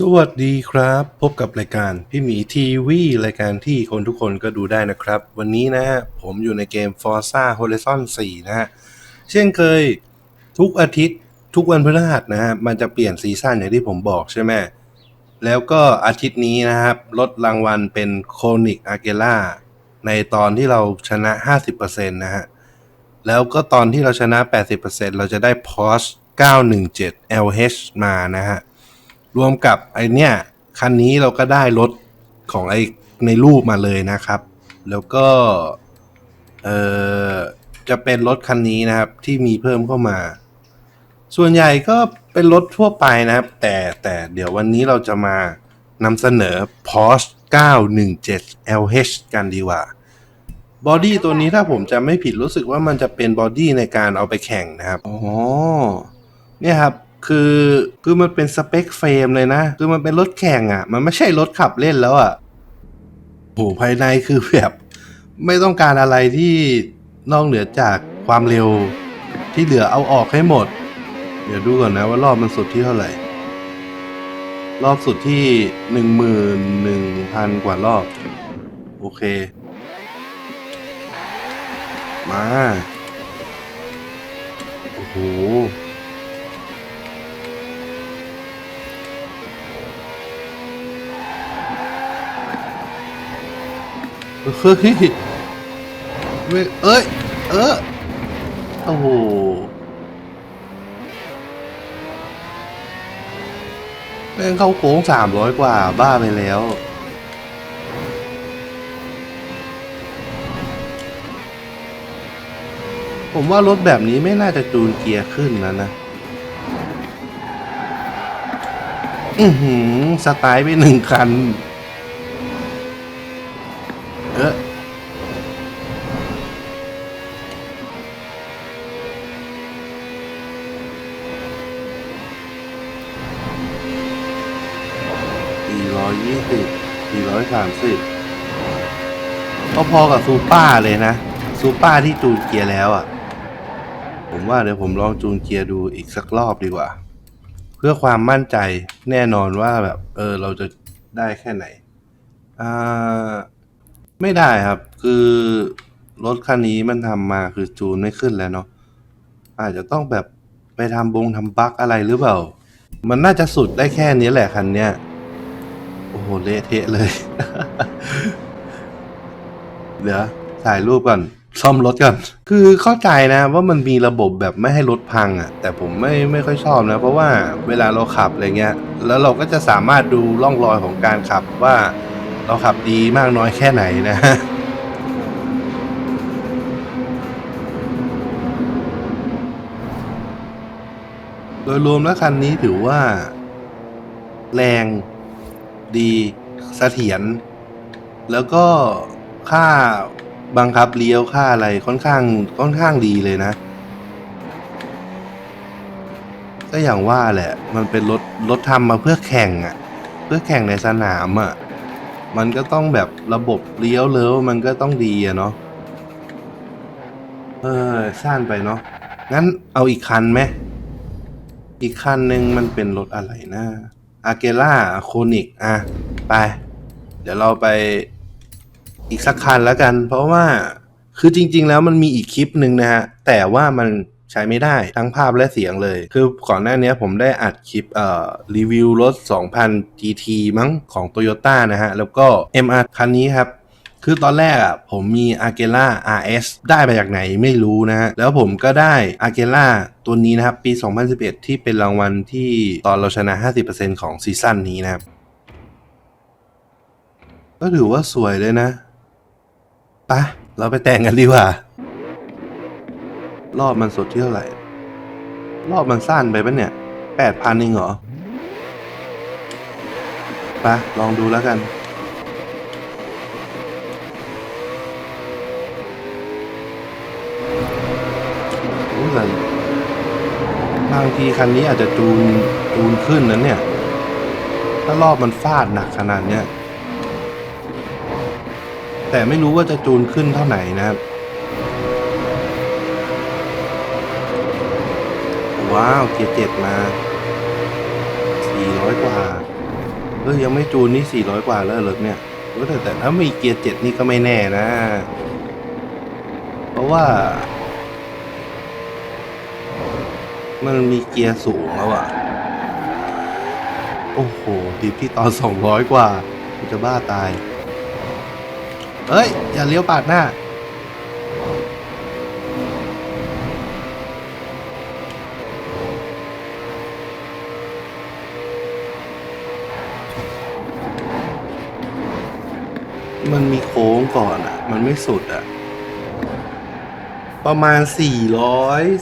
สวัสดีครับ พบกับรายการพี่หมีทีวีรายการที่คนทุกคนก็ดูได้นะครับ วันนี้นะฮะผมอยู่ในเกม Forza Horizon 4 นะฮะ เช่นเคยทุกอาทิตย์ทุกวันพฤหัสนะฮะ มันจะเปลี่ยนซีซั่นอย่างที่ผมบอกใช่ไหมแล้วก็อาทิตย์นี้นะครับลดรางวัลเป็นโคนิกอาเกล่าในตอนที่เราชนะ 50%นะฮะ แล้วก็ตอนที่เราชนะ 80%เราจะได้ Porsche 917 LH มานะฮะ รวมกับไอเนี้ยคันนี้เราก็ได้รถของไอในรูปมาเลยนะครับ แล้วก็เออจะเป็นรถคันนี้นะครับที่มีเพิ่มเข้ามา ส่วนใหญ่ก็เป็นรถทั่วไปนะครับ แต่แต่เดี๋ยววันนี้เราจะมานำเสนอ Porsche 917 LH กันดีกว่าบอดี้ตัวนี้ถ้าผมจะไม่ผิดรู้สึกว่ามันจะเป็นบอดี้ในการเอาไปแข่งนะครับ อ๋อ เนี่ยครับ คือคือมันเป็นสเปคเฟรมเลยนะ คือมันเป็นรถแข่งอะ่ะ มันไม่ใช่รถขับเล่นแล้วอะ่ะโหภายในคือแบบไม่ต้องการอะไรที่นอกเหนือจากความเร็วที่เหลือเอาออกให้หมด เดี๋ยวดูก่อนนะว่ารอบมันสุดที่เท่าไหร่ รอบสุดที่หนึ่งหมื่นหนึ่งพันกว่ารอบ โอเค มา โอ้โห เฮ้ยเว้เอ้ย เออโอ้โหแม่งเข้าโค้งสามร้อยกว่า บ้าไปแล้ว ผมว่ารถแบบนี้ไม่น่าจะจูนเกียร์ขึ้นแล้วนะ อือหือ สไตล์ไปหนึ่งคัน เออสี่ร้อยยี่สิบสี่ร้อยสามสิบก็พอกับซูเปอร์เลยนะ ซูเปอร์ที่จูนเกียร์แล้วอะ ผมว่าเดี๋ยวผมลองจูนเกียร์ดูอีกสักรอบดีกว่า เพื่อความมั่นใจแน่นอนว่าแบบ เออ เราจะได้แค่ไหน อ่า ไม่ได้ครับ คือรถคันนี้มันทำมาคือจูนไม่ขึ้นแล้วเนาะอาจจะต้องแบบไปทำบงทำบั๊กอะไรหรือเปล่า มันน่าจะสุดได้แค่นี้แหละคันเนี้ยโอ้โหเละเทะเลย เดี๋ยวถ่ายรูปก่อนซ่อมรถก่อน คือเข้าใจนะว่ามันมีระบบแบบไม่ให้รถพังอะ่ะ แต่ผมไม่ไม่ค่อยชอบนะ เพราะว่าเวลาเราขับอะไรเงี้ย แล้วเราก็จะสามารถดูร่องรอยของการขับว่า เราขับดีมากน้อยแค่ไหนนะโดยรวมแล้วคันนี้ถือว่า แรงดีเสถียรแล้วก็ค่าบังคับเลี้ยวค่าอะไรค่อนข้างค่อนข้างดีเลยนะ ก็อย่างว่าแหละ มันเป็นรถรถทำมาเพื่อแข่งอะ่ะ เพื่อแข่งในสนามอะ่ะ มันก็ต้องแบบระบบเลี้ยวเลี้ยวมันก็ต้องดีอะเนาะเออสั้นไปเนาะงั้นเอาอีกคันไหมอีกคันหนึ่งมันเป็นรถอะไรนะอาเกล่าโคนิกอะไป เดี๋ยวเราไปอีกสักคันแล้วกัน เพราะว่าคือจริง ๆ แล้วมันมีอีกคลิปหนึ่งนะฮะแต่ว่ามัน ใช้ไม่ได้ทั้งภาพและเสียงเลย คือก่อนหน้านี้ผมได้อัดคลิปเอ่อรีวิวรถ 2000 GT มั้งของ Toyota นะฮะ แล้วก็ MR คันนี้ครับ คือตอนแรกอะผมมี a g e l a RS ได้มาจากไหนไม่รู้นะฮะ แล้วผมก็ได้ a g e l a ตัวนี้นะครับ ปี 2011 ที่เป็นรางวัลที่ตอนเราชนะ 50%ของซีซั่นนี้นะครับ ก็ถือว่าสวยเลยนะปะเราไปแต่งกันดีกว่า รอบมันสุดที่เท่าไหร่ รอบมันสั้นไปปะเนี่ย8,000เองเหรอไปะลองดูแล้วกัน บางทีคันนี้อาจจะจูนจูนขึ้นนั้นเนี่ย ถ้ารอบมันฟาดหนักขนาดเนี้ยแต่ไม่รู้ว่าจะจูนขึ้นเท่าไหร่นะครับ ว้าวเกียร์เจ็ดมา400กว่าเออยังไม่จูนนี่400กว่าแล้วเหรอเนี่ยเออแต่แต่ถ้ามีเกียร์7นี่ก็ไม่แน่นะ เพราะว่า มันมีเกียร์สูงแล้วอะโอ้โหดิบที่ตอน200กว่าจะบ้าตาย เอ้ย อย่าเลี้ยวปาดหน้า มันมีโค้งก่อนอะ มันไม่สุดอะ ประมาณ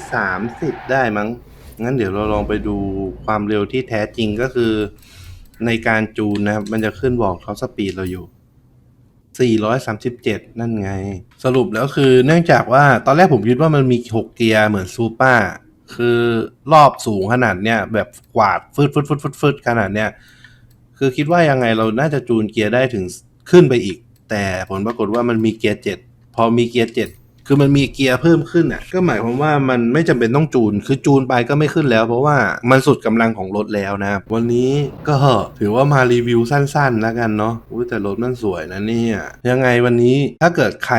430 ได้มั้ง งั้นเดี๋ยวเราลองไปดูความเร็วที่แท้จริงก็คือ ในการจูนนะครับ มันจะขึ้นบอกท็อปสปีดเราอยู่ 437 นั่นไง สรุปแล้วคือเนื่องจากว่าตอนแรกผมคิดว่ามันมี 6 เกียร์เหมือนซูเปอร์คือรอบสูงขนาดเนี้ยแบบกวาดฟึดฟึดฟึดฟึดฟึดขนาดเนี้ยคือคิดว่ายังไงเราน่าจะจูนเกียร์ได้ถึงขึ้นไปอีก แต่ผลปรากฏว่ามันมีเกียร์เจ็ดพอมีเกียร์เจ็ดคือมันมีเกียร์เพิ่มขึ้นอะก็หมายความว่ามันไม่จำเป็นต้องจูน คือจูนไปก็ไม่ขึ้นแล้ว เพราะว่ามันสุดกำลังของรถแล้วนะวันนี้ก็ถือว่ามารีวิวสั้นๆแล้วกันเนาะอุ้ยแต่รถมันสวยนะเนี่ยยังไงวันนี้ถ้าเกิดใคร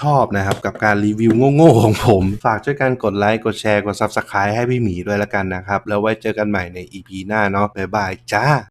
ชอบนะครับ กับการรีวิวโง่ๆของผม ฝากช่วยกันกดไลค์กดแชร์กด Subscribe ให้พี่หมีด้วยละกันนะครับ แล้วไว้เจอกันใหม่ใน EP หน้าเนาะบ๊ายบายจ้า